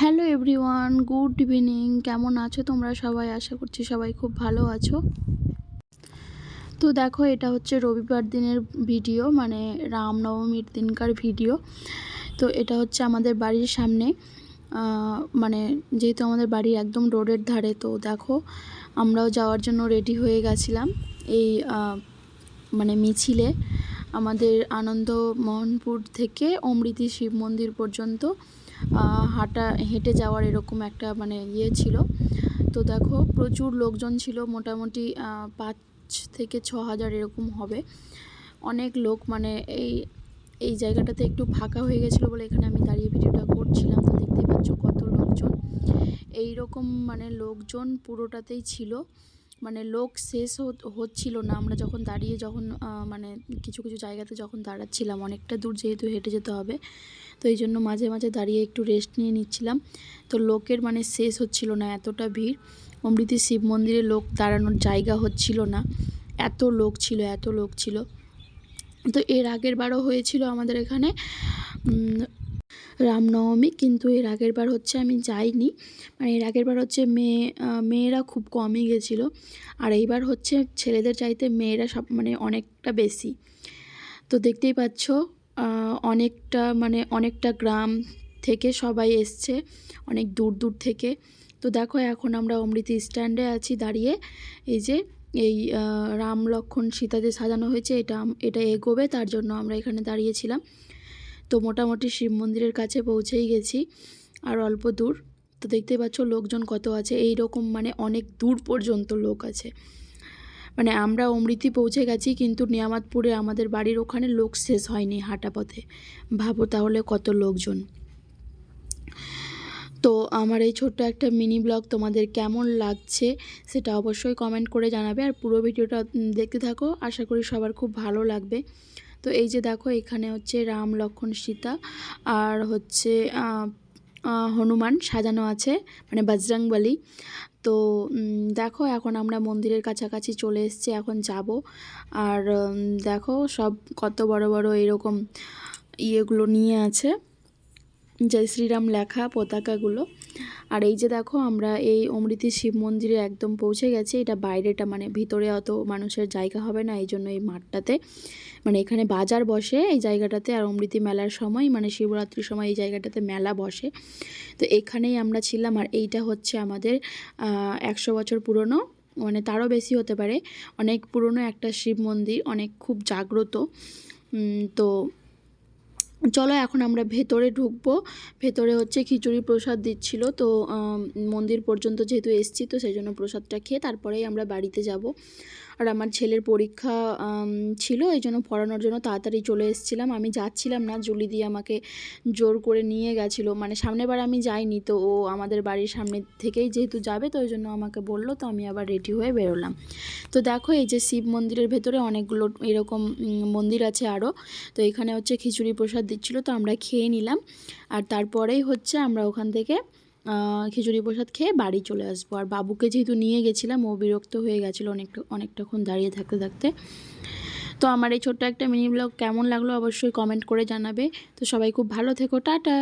Hello everyone, good evening. কেমন আছো তোমরা সবাই? আশা করছি সবাই খুব ভালো আছো। তো দেখো, এটা হচ্ছে রবিবার দিনের ভিডিও মানে রামনবমীর দিনকার ভিডিও। তো এটা হচ্ছে আমাদের বাড়ির সামনে। মানে যেহেতু আমাদের বাড়ি একদম রোডের ধারে, তো দেখো, আমরাও যাওয়ার জন্য রেডি হয়ে গেছিলাম এই মানে মিছিলে। আমাদের আনন্দ মোহনপুর থেকে অমৃতি শিব মন্দির পর্যন্ত হাঁটা, হেঁটে যাওয়ার এরকম একটা মানে ইয়ে ছিল। তো দেখো, প্রচুর লোকজন ছিল, মোটামুটি পাঁচ থেকে ছ হাজার এরকম হবে। অনেক লোক মানে এই এই জায়গাটাতে একটু ফাঁকা হয়ে গেছিল বলে এখানে আমি দাঁড়িয়ে ভিডিওটা করছিলাম। তো দেখতেই পাচ্ছ কত লোকজন। এই রকম মানে লোকজন পুরোটাতেই ছিল। মানে লোক শেষ হচ্ছিল না। আমরা যখন দাঁড়িয়ে যখন মানে কিছু কিছু জায়গাতে যখন দাঁড়াচ্ছিলাম, অনেকটা দূর যেহেতু হেঁটে যেতে হবে, তো এই জন্য মাঝে মাঝে দাঁড়িয়ে একটু রেস্ট নিয়ে নিচ্ছিলাম। তো লোকের মানে শেষ হচ্ছিল না, এতটা ভিড়। অমৃতি শিব মন্দিরে লোক দাঁড়ানোর জায়গা হচ্ছিল না। এত লোক ছিল, এত লোক ছিল। তো এর আগের বারও হয়েছিল আমাদের এখানে। রামনবমী, কিন্তু এর আগের বার হচ্ছে আমি যাইনি। মানে এর আগের বার হচ্ছে মেয়ে মেয়েরা খুব কমই গেছিল। আর এইবার হচ্ছে ছেলেদের চাইতে মেয়েরা সব মানে অনেকটা বেশি। তো দেখতেই পাচ্ছ অনেকটা মানে অনেকটা গ্রাম থেকে সবাই এসছে, অনেক দূর দূর থেকে। তো দেখো এখন আমরা অমৃতি স্ট্যান্ডে আছি দাঁড়িয়ে। এই যে, এই রাম লক্ষণ সীতা যে সাজানো হয়েছে, এটা এটা এগোবে, তার জন্য আমরা এখানে দাঁড়িয়েছিলাম। তো মোটামুটি শিব মন্দিরের কাছে পৌঁছেই গেছি। আর অল্প দূর। তো দেখতেই পাচ্ছ লোকজন কত আছে। এই রকম মানে অনেক দূর পর্যন্ত লোক আছে। মানে আমরা অমৃতি পৌঁছে গেছি কিন্তু নিয়ামতপুরে আমাদের বাড়ির ওখানে লোক শেষ হয়নি হাঁটা পথে। ভাবো তাহলে কত লোকজন। তো আমার এই ছোট্ট একটা মিনি ব্লগ তোমাদের কেমন লাগছে সেটা অবশ্যই কমেন্ট করে জানাবে। আর পুরো ভিডিওটা দেখতে থাকো। আশা করি সবার খুব ভালো লাগবে। তো এই যে দেখো, এখানে হচ্ছে রাম, লক্ষণ, সীতা আর হচ্ছে হনুমান সাজানো আছে মানে বজরংবলী। তো দেখো এখন আমরা মন্দিরের কাছাকাছি চলে এসছি, এখন যাব। আর দেখো সব কত বড় বড় এরকম ইয়েগুলো নিয়ে আছে। জয় শ্রীরাম লেখা পতাকাগুলো। আর এই যে দেখো, আমরা এই অমৃতি শিব মন্দিরে একদম পৌঁছে গেছি। এটা বাইরেটা মানে ভিতরে অত মানুষের জায়গা হবে না, এই জন্য এই মাঠটাতে। মানে এখানে বাজার বসে এই জায়গাটাতে, আর অমৃতি মেলার সময় মানে শিবরাত্রির সময় এই জায়গাটাতে মেলা বসে। তো এখানেই আমরা ছিলাম, আর এইটা হচ্ছে আমাদের একশো বছর পুরনো মানে তারও বেশি হতে পারে। অনেক পুরনো একটা শিব মন্দির, অনেক খুব জাগ্রত। তো চলো এখন আমরা ভেতরে ঢুকবো। ভেতরে হচ্ছে খিচুড়ি প্রসাদ দিচ্ছিল। তো মন্দির পর্যন্ত যেহেতু এসছি, তো সেই জন্য প্রসাদটা খেয়ে তারপরেই আমরা বাড়িতে যাব। আর আমার ছেলের পরীক্ষা ছিল, এই জন্য পড়ানোর জন্য তাড়াতাড়ি চলে এসেছিলাম। আমি যাচ্ছিলাম না, জুলি দিয়ে আমাকে জোর করে নিয়ে গেছিল। মানে সামনের বার আমি যাইনি, তো ও আমাদের বাড়ির সামনে থেকেই যেহেতু যাবে, তো ওই জন্য আমাকে বলল, তো আমি আবার রেডি হয়ে বেরোলাম। তো দেখো, এই যে শিব মন্দিরের ভেতরে অনেকগুলো এরকম মন্দির আছে আরও তো এখানে হচ্ছে খিচুড়ি প্রসাদ দিচ্ছিল, তো আমরা খেয়ে নিলাম। আর তারপরেই হচ্ছে আমরা ওখান থেকে খিচুড়ি প্রসাদ খেয়ে বাড়ি চলে আসব। আর বাবুকে যেহেতু নিয়ে গেছিলাম, ও বিরক্ত হয়ে গেছিল অনেকটা অনেকটাক্ষণ দাঁড়িয়ে থাকতে থাকতে। তো আমার এই ছোট্ট একটা মিনি ব্লগ কেমন লাগল অবশ্যই কমেন্ট করে জানাবে। তো সবাই খুব ভালো থেকো, টাটা!